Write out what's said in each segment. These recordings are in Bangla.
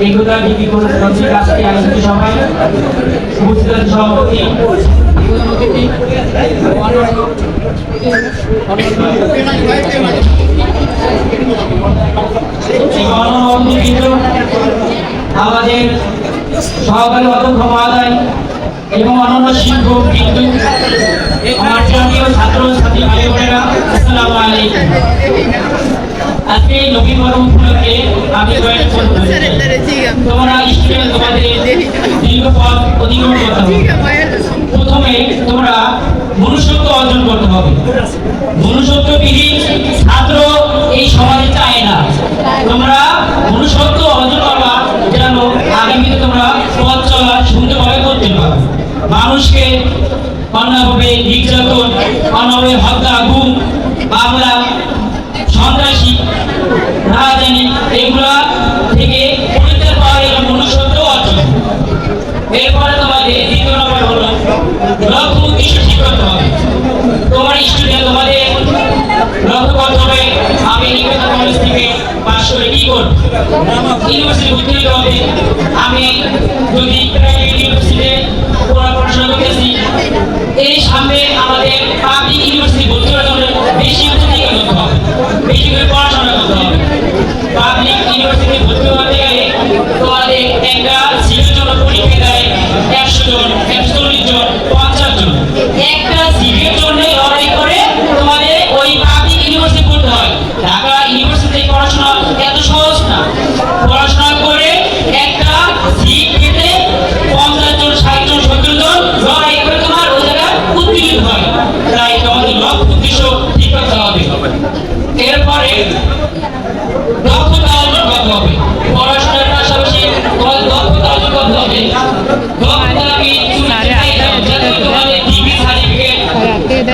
এগুলা বিক্রি করে হচ্ছে আজকে আয়োজিত আমাদের সহকারী অধ্যক্ষ মহোদয় এবং অন্যান্য শিক্ষক কিন্তু ছাত্র ছাত্রী ভাই বোনেরা আসসালামু আলাইকুম আজকে এই নবীন বরণ উপলক্ষে আমি বলতে চাই। তোমরা স্টুডেন্ট তোমাদের দীর্ঘ পথ অতিক্রম করতে হবে। প্রথমে তোমরা মনুষ্যত্ব অর্জন করতে হবে। মনুষ্যত্ববিহীন ছাত্র এই সমাজে চায় না। তোমরা মনুষ্যত্ব অর্জন করবা যেন আগামীতে তোমরা পথ চলা সুন্দরভাবে করতে পারো। মানুষকে অন্যভাবে নির্যাতন অন্যভাবে হত্যা গুম মামলা সন্ত্রাসী, রাজধানী, এগুলা থেকে পরিত্রাণ পাওয়া এর মনুষ্যত্ব অর্জন এরপরে তোমাদের দ্বিতীয় নম্বর হলো লক্ষ্য উদ্দেশ্য ঠিক করতে হবে। তোমার স্টুডেন্ট, তোমাদের লক্ষ্য করতে হবে আমি নিকেতন কলেজ থেকে পাশ করে কি করব? ইউনিভার্সিটি হতে হবে। আমি যদি প্রাইভেট ইউনিভার্সিটিতে পড়াশোনা করতেছি, এই সামনে আমাদের পাবলিক তোমাদের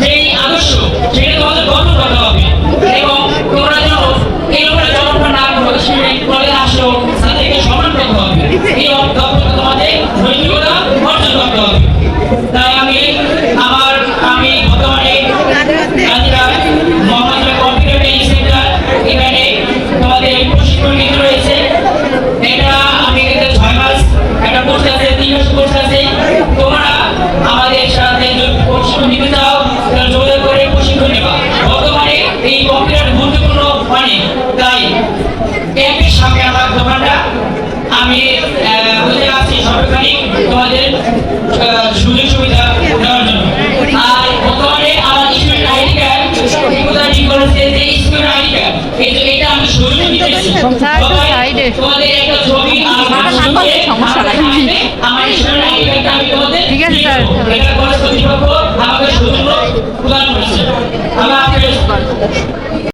যেই আদর্শ সেটা তোমাদের গঠন করতে হবে। এবং তোমরা যেন এই উপরে জনপ্রিয় না করো স্টুডেন্ট কলেজে আসো তাদেরকে সম্মান করতে হবে। এই দক্ষতা তোমাদের নৈতিকতা অর্জন করতে হবে। তাই আমি আমার, আমি বর্তমানে মোহাম্মদ কম্পিউটার ট্রেনিং সেন্টার, এখানে তোমাদের প্রশিক্ষণ কেন্দ্র রয়েছে। এটা আমি ছয় মাস একটা কোর্স আছে, তিন মাস কোর্স সুযোগ সুবিধা দেওয়ার জন্য আর বর্তমানে আমার স্টুডেন্ট আইডি কার্ড এগুলো ঠিক করেছে যে স্টুডেন্ট আইডি কার্ড এই এটা আমি সরিয়ে দিতেছি স্যার, একটু সবাই সাইডে। তোমাদের একটা ছবি আর সঙ্গে সমস্যা নাই। আমার স্টুডেন্ট আইডি কার্ডটা আমি তোমাদের ঠিক আছে, স্যার। এটা কলেজ কর্তৃপক্ষ আমাকে সুযোগ প্রদান করেছে আল্লাহ হাফেজ